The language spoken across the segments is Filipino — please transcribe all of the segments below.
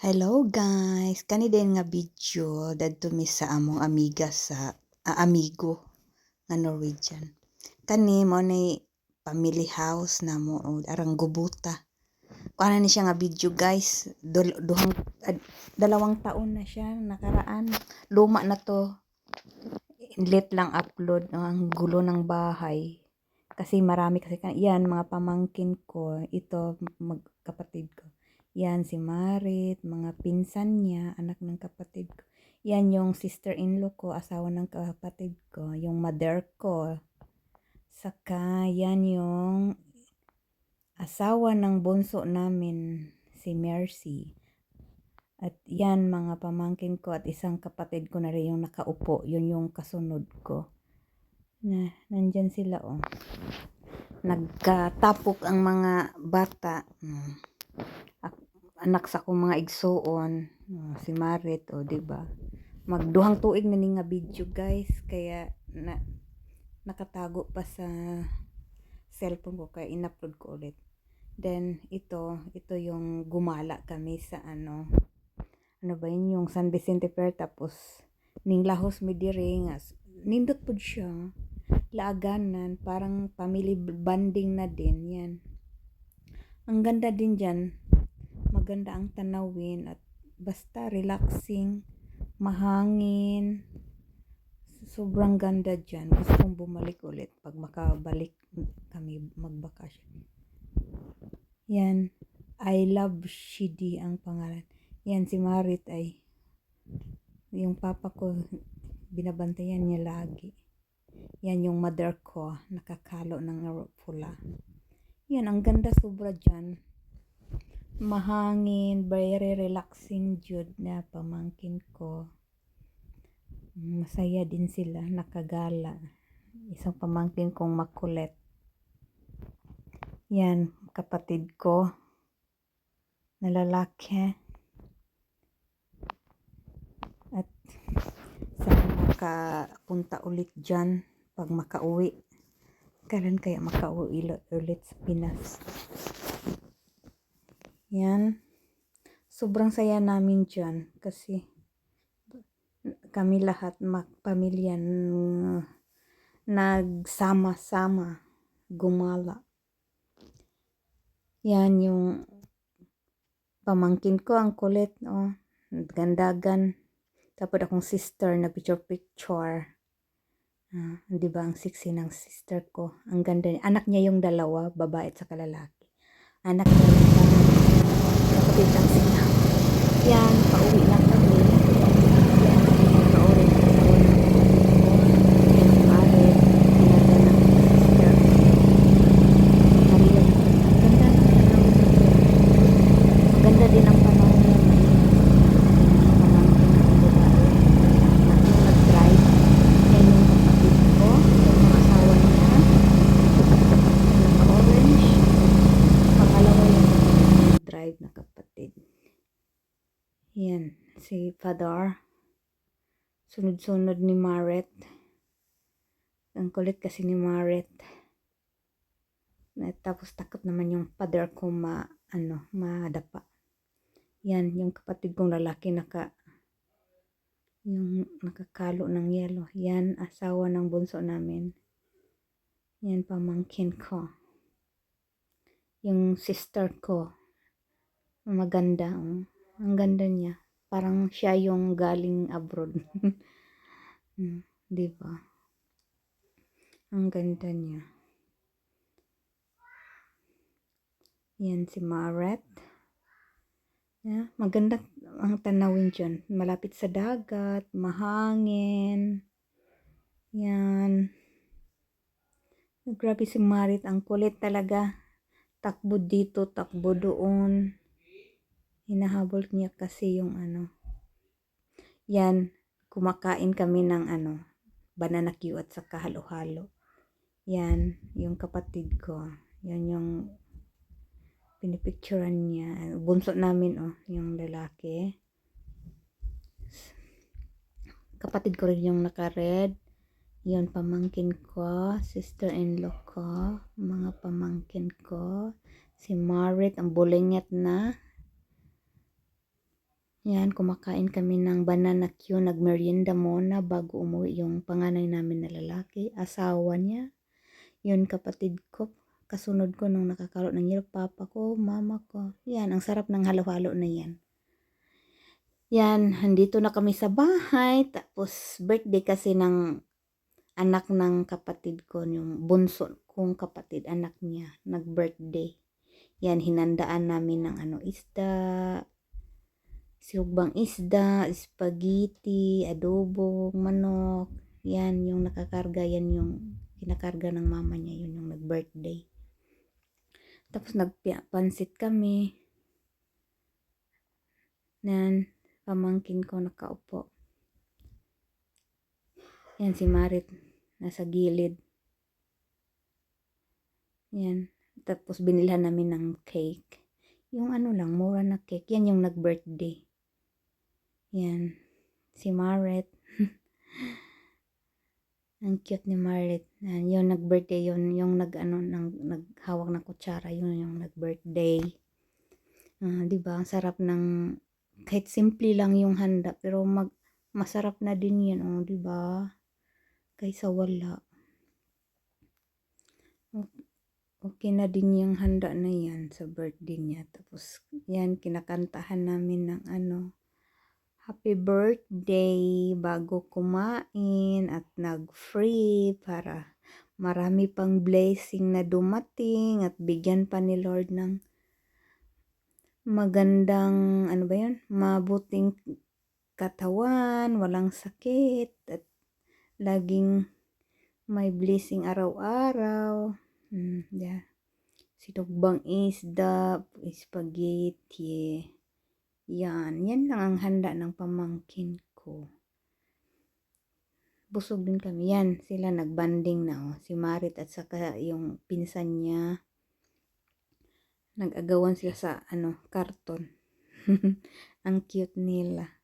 Hello guys, kani din nga video dadto mi sa among amiga sa ah, amigo nga Norwegian. Kani mo ni family house na mo arang gubuta. Kuana ni siya nga video guys, Dul- duhang ad- dalawang taon na siya nakaraan. Luma na to. Late lang upload ang gulo ng bahay. Kasi marami kasi ka- yan mga pamangkin ko, ito magkapatid ko. Yan si Marit, mga pinsan niya, anak ng kapatid ko. Yan yung sister-in-law ko, asawa ng kapatid ko, yung mother ko. Saka yan yung asawa ng bunso namin, si Mercy. At yan mga pamangkin ko at isang kapatid ko na rin yung nakaupo, yun yung kasunod ko. Na, nandyan sila oh. Nagkatapok ang mga bata. Hmm. Ak- anak sa akong mga igsuon, oh, si Marit o di ba? Magduhang tuig na ni nga video guys, kaya na nakatago pa sa cellphone ko kaya in-upload ko ulit. Then ito, ito yung gumala kami sa ano ano ba yun yung San Vicente Fair tapos ning lahos mi diri nga nindot pud siya laaganan parang family bonding na din yan ang ganda din dyan. Maganda ang tanawin at basta relaxing mahangin. Sobrang ganda dyan. Gusto kong bumalik ulit pag makabalik kami magbakasyon. Yan. I love Shidi ang pangalan. Yan si Marit ay yung papa ko binabantayan niya lagi. Yan yung mother ko nakakalo ng pula yan ang ganda sobra dyan. Mahangin very relaxing jud na pamangkin ko. Masaya din sila nakagala. Isang pamangkin kong makulit. Yan kapatid ko. Na at sana makapunta ulit dyan pag makauwi kailan kaya makauwi ulit sa Pinas? Yan. Sobrang saya namin dyan kasi kami lahat magpamilya nagsama-sama gumala. Yan yung pamangkin ko ang kulit oh gandagan. Tapos akong sister na picture picture Ah, di ba ang sexy ng sister ko? Ang ganda niya anak niya yung dalawa babae at saka lalaki. Anak niya yung kapatid lang sila. Yan pauwi lang kami yan yan pauwi ng asawa ng kapatid ko pare pinada ng sister Maria ang ganda ng panahon ang ganda din ang panahon ng pamangkin ng babae nung nag-drive yan yung kapatid ko yung mga asawa niya naka-orange pangalawa yung drive na kapatid yan si Fadar sunod-sunod ni Maret ang kulit kasi ni Maret na tapos takot naman yung father ko ma ano madapa yan yung kapatid kong lalaki naka yung nakakalo ng yelo. Yan, asawa ng bunso namin. Yan, pamangkin ko. Yung sister ko. Maganda. Oh. Ang ganda niya. Parang siya yung galing abroad. Hmm, Di ba? Ang ganda niya. Yan si Maret. Yeah, maganda ang tanawin dyan. Malapit sa dagat, mahangin. Yan. Grabe si Marit, ang kulit talaga. Takbo dito, takbo doon. Hinahabol niya kasi yung ano. Yan, kumakain kami ng ano, banana Q at saka halo-halo. Yan, yung kapatid ko. Yan yung pinipicturean niya. Bunso namin, oh, yung lalaki. Kapatid ko rin yung naka-red. Yun, pamangkin ko. Sister-in-law ko. Mga pamangkin ko. Si Marit, ang bulingit na. Yan, kumakain kami ng banana Q. Nagmerienda muna bago umuwi yung panganay namin na lalaki. Asawa niya. Yun, kapatid ko. Kasunod ko nung nakakalo ng year, papa ko, mama ko. Yan, ang sarap ng halo-halo na yan. Yan, andito na kami sa bahay. Tapos, birthday kasi ng anak ng kapatid ko, yung bunso kong kapatid, anak niya, nag-birthday. Yan, hinandaan namin ng ano, isda, siugbang isda, spaghetti, adobo, manok. Yan, yung nakakarga, yan yung kinakarga ng mama niya, yun yung nag-birthday. Tapos nagpansit kami. Nan, pamangkin ko nakaupo. Yan si Marit, nasa gilid. Yan. Tapos binilhan namin ng cake. Yung ano lang, mura na cake. Yan yung nag-birthday. Yan. Si Marit. Ang cute ni Marit. Yan, yung nag-birthday yun. Yung nag, ano, nang, naghawak ng kutsara. Yun yung nag-birthday. Ah, di ba? Ang sarap ng, kahit simple lang yung handa. Pero mag, masarap na din yan. Oh, di ba? Kaysa wala. okay na din yung handa na yan sa birthday niya. Tapos, yan, kinakantahan namin ng ano, happy birthday bago kumain at nag-free para marami pang blessing na dumating at bigyan pa ni Lord ng magandang, ano ba yun, mabuting katawan, walang sakit at laging may blessing araw-araw. Hmm, yeah. Sinugbang isda, spaghetti. Yan. Yan lang ang handa ng pamangkin ko. Busog din kami. Yan. Sila nagbanding na. Oh. Si Marit at saka yung pinsan niya. Nag-agawan sila sa ano, karton. ang cute nila.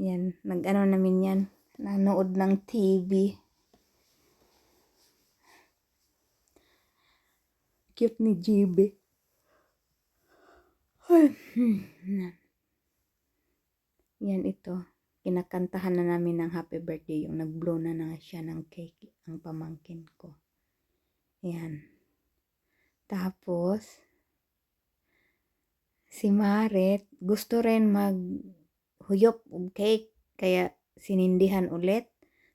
Yan. Nag-ano namin yan. Nanood ng TV. Cute ni GB. Yan ito. Kinakantahan na namin ng happy birthday. Yung nag-blow na na siya ng cake. Ang pamangkin ko. Yan. Tapos, si Maret, gusto rin mag huyop og cake. Kaya sinindihan ulit.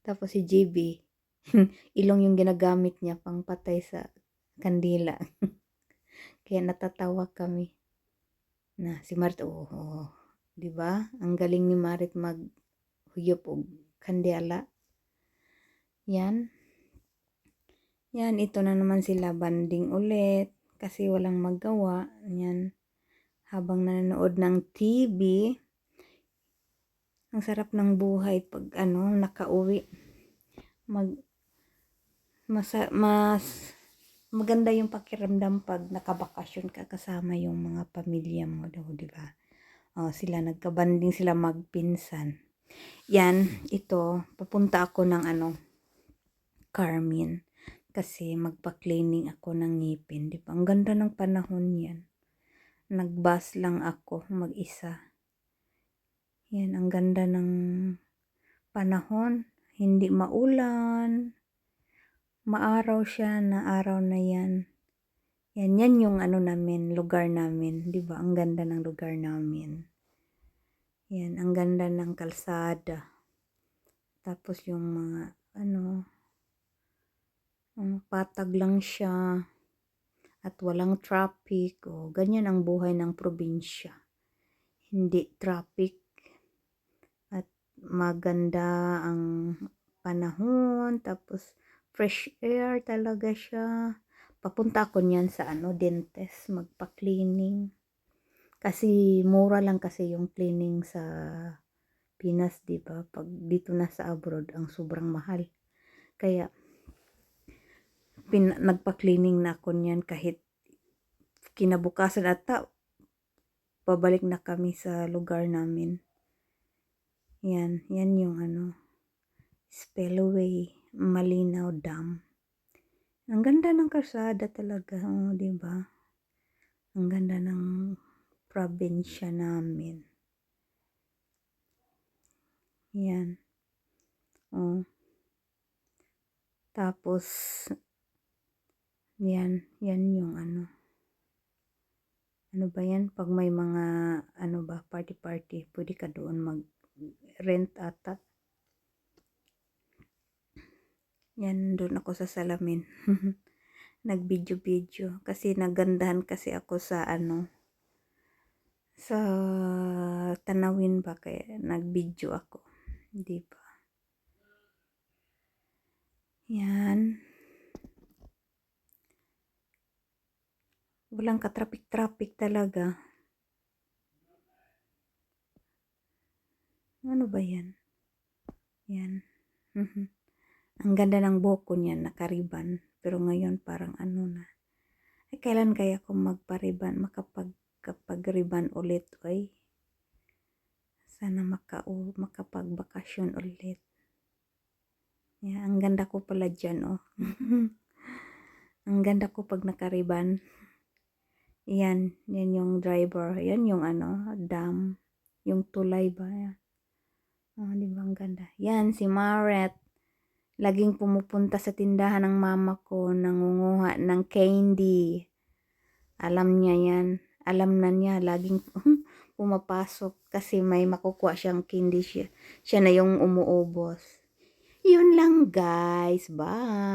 Tapos si GB, ilong yung ginagamit niya pang patay sa kandila. Kaya natatawa kami. Na si Marit, oh, oh 'di ba? Ang galing ni Marit mag huyop og kandela. Yan. Yan, ito na naman sila banding ulit kasi walang magawa. Yan. Habang nanonood ng TV, ang sarap ng buhay pag ano, nakauwi. Mag mas, mas maganda yung pakiramdam pag nakabakasyon ka kasama yung mga pamilya mo daw, di ba? Oh, sila nagkabanding sila magpinsan. Yan, ito, papunta ako ng ano, Carmen. Kasi magpa-cleaning ako ng ngipin, di ba? Ang ganda ng panahon yan. Nagbus lang ako mag-isa. Yan, ang ganda ng panahon. Hindi maulan, maaraw siya na araw na yan. Yan, yan yung ano namin, lugar namin. Di ba? Ang ganda ng lugar namin. Yan, ang ganda ng kalsada. Tapos yung mga, ano, um, patag lang siya. At walang traffic. O, ganyan ang buhay ng probinsya. Hindi traffic. At maganda ang panahon. Tapos, fresh air talaga siya. Papunta ako niyan sa ano, dentist, magpa-cleaning. Kasi mura lang kasi yung cleaning sa Pinas, 'di ba? Pag dito na sa abroad, ang sobrang mahal. Kaya pin, nagpa-cleaning na ako niyan kahit kinabukasan ata pabalik na kami sa lugar namin. Yan, yan yung ano, spellway. Malinaw Dam. Ang ganda ng kalsada talaga, oh, 'di ba? Ang ganda ng probinsya namin. Yan. Oh. Tapos yan, yan yung ano. Ano ba yan? Pag may mga ano ba, party-party, pwede ka doon mag rent ata Yan, doon ako sa salamin. Nag-video-video. Kasi nagandahan kasi ako sa ano, sa tanawin ba kaya nag-video ako. Di ba? Yan. Walang katrapik-trapik talaga. Ano ba yan? Yan. Mhm. Ang ganda ng buhok ko niyan, nakariban. Pero ngayon parang ano na. Ay, kailan kaya ako magpariban, makapag, kapag-riban ulit, oy. Sana maka, makapagbakasyon ulit. Yeah, ang ganda ko pala dyan, oh. ang ganda ko pag nakariban. Yan, yan yung driver. Yan yung ano, dam. Yung tulay ba? Yan. Oh, di ba ang ganda? Yan, si Maret. Laging pumupunta sa tindahan ng mama ko, nangunguha ng candy. Alam niya yan. Alam na niya, laging pumapasok kasi may makukuha siyang candy siya. Siya na yung umuubos. Yun lang guys. Bye.